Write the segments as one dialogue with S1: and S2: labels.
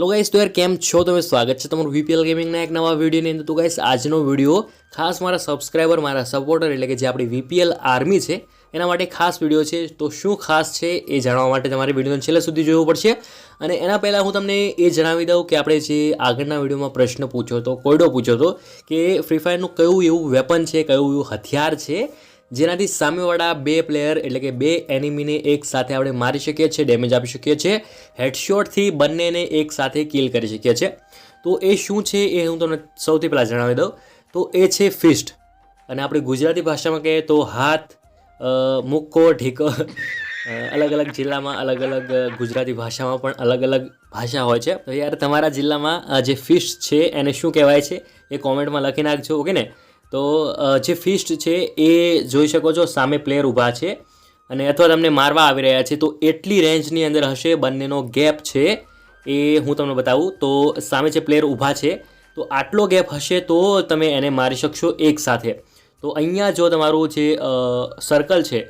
S1: Hello guys તો યાર કેમ છો? તમે સ્વાગત છે તમારું વીપીએલ ગેમિંગના એક નવા વિડીયોની અંદર. તો ગાઈસ આજનો વીડિયો ખાસ મારા સબસ્ક્રાઈબર મારા સપોર્ટર એટલે કે જે આપણી વીપીએલ આર્મી છે, એના માટે ખાસ વીડિયો છે. તો શું ખાસ છે એ જાણવા માટે તમારે વિડીયોને છેલ્લે સુધી જોવું પડશે. અને એના પહેલાં હું તમને એ જણાવી દઉં કે આપણે જે આગળના વિડીયોમાં પ્રશ્ન પૂછ્યો હતો, કોયડો પૂછ્યો હતો કે ફ્રી ફાયરનું કયું એવું વેપન છે, કયું એવું હથિયાર છે જેનાથી સામેવાળા બે પ્લેયર એટલે કે બે એનિમીને એક સાથે આપણે મારી શકીએ છીએ ડેમેજ આપી શકીએ છીએ. હેડશોટથી બંનેને એક સાથે કિલ કરી શકીએ છીએ. તો એ શું છે એ હું તમને સૌથી પહેલાં જણાવી દઉં. તો એ છે ફિસ્ટ અને આપણે ગુજરાતી ભાષામાં કહીએ તો હાથ મુક્કો, ઢીકો. અલગ અલગ જિલ્લામાં અલગ અલગ ગુજરાતી ભાષામાં પણ અલગ અલગ ભાષા હોય છે. તો યાર તમારા જિલ્લામાં જે ફિસ્ટ છે એને શું કહેવાય છે એ કોમેન્ટમાં લખી નાખજો ઓકે ને? તો જે ફિસ્ટ છે એ જોઈ શકો છો, સામે પ્લેયર ઊભા છે અને અથવા તમને મારવા આવી રહ્યા છે, તો એટલી રેન્જની અંદર હશે, બંનેનો ગેપ છે એ હું તમને બતાવું. તો સામે જે પ્લેયર ઊભા છે, તો આટલો ગેપ હશે તો તમે એને મારી શકશો એક સાથે. તો અહીંયા જો તમારું જે સર્કલ છે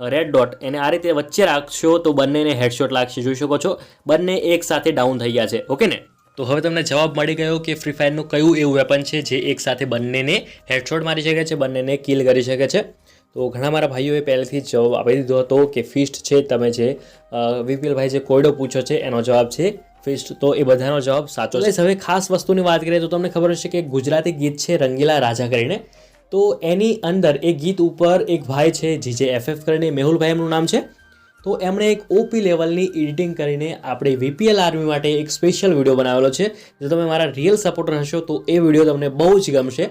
S1: રેડ ડોટ એને આ રીતે વચ્ચે રાખશો તો બંનેને હેડશોટ લાગશે, જોઈ શકો છો. બંને એક સાથે ડાઉન થઈ ગયા છે ઓકે ને? તો હવે તમને જવાબ મળી ગયો કે ફ્રી ફાયરનું કયું એવું વેપન છે જે એક સાથે બંનેને હેડશોટ મારી શકે છે, બંનેને કિલ કરી શકે છે. તો ઘણા મારા ભાઈઓએ પહેલેથી જવાબ આપી દીધો હતો કે ફિસ્ટ છે, તમે જે વીપીએલ ભાઈ જે કોયડો પૂછ્યો છે, એનો જવાબ છે ફિસ્ટ તો એ બધાનો જવાબ સાચો છે. હવે ખાસ વસ્તુની વાત કરીએ તો તમને ખબર હશે કે ગુજરાતી ગીત છે રંગીલા રાજા કરીને. તો એની અંદર એ ગીત ઉપર એક ભાઈ છે, જીજે એફએફ કરીને, મેહુલભાઈ એમનું નામ છે. તો એમણે એક ઓપી લેવલની એડિટિંગ કરીને આપણે વીપીએલ આર્મી માટે એક સ્પેશિયલ વીડિયો બનાવેલો છે, જો તમે મારા રિયલ સપોર્ટર હશો તો એ વીડિયો તમને બહુ જ ગમશે.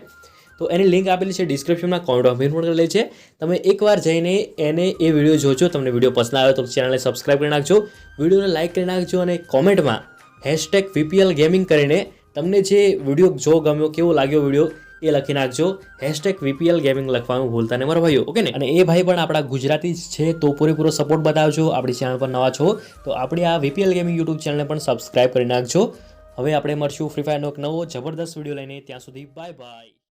S1: તો એની લિંક આપેલી છે ડિસ્ક્રિપ્શનમાં કોમેન્ટ મેન પણ કરેલી છે. તમે એકવાર જઈને એને એ વીડિયો જોજો, તમને વીડિયો પસંદ આવે તો ચેનલને સબસ્ક્રાઈબ કરી નાખજો. વિડીયોને લાઇક કરી નાખજો અને કોમેન્ટમાં હેશટેગ વીપીએલ ગેમિંગ કરીને તમને જે વીડિયો જો ગમ્યો, કેવો લાગ્યો વીડિયો એ લખી નાખજો. હેશટેગ વીપીએલ ગેમિંગ લખવાનું ભૂલતા ને મારા ભાઈઓ ઓકે ને? અને એ ભાઈ પણ આપણા ગુજરાતી જ છે, તો પૂરેપૂરો સપોર્ટ બતાવજો, આપણી ચેનલ પર નવા છો, તો આપણી આ વીપીએલ ગેમિંગ યુટ્યુબ ચેનલને પણ સબસ્ક્રાઈબ કરી નાખજો. હવે આપણે મળશું ફ્રી ફાયરનો એક નવો જબરદસ્ત વીડિયો લઈને, ત્યાં સુધી બાય બાય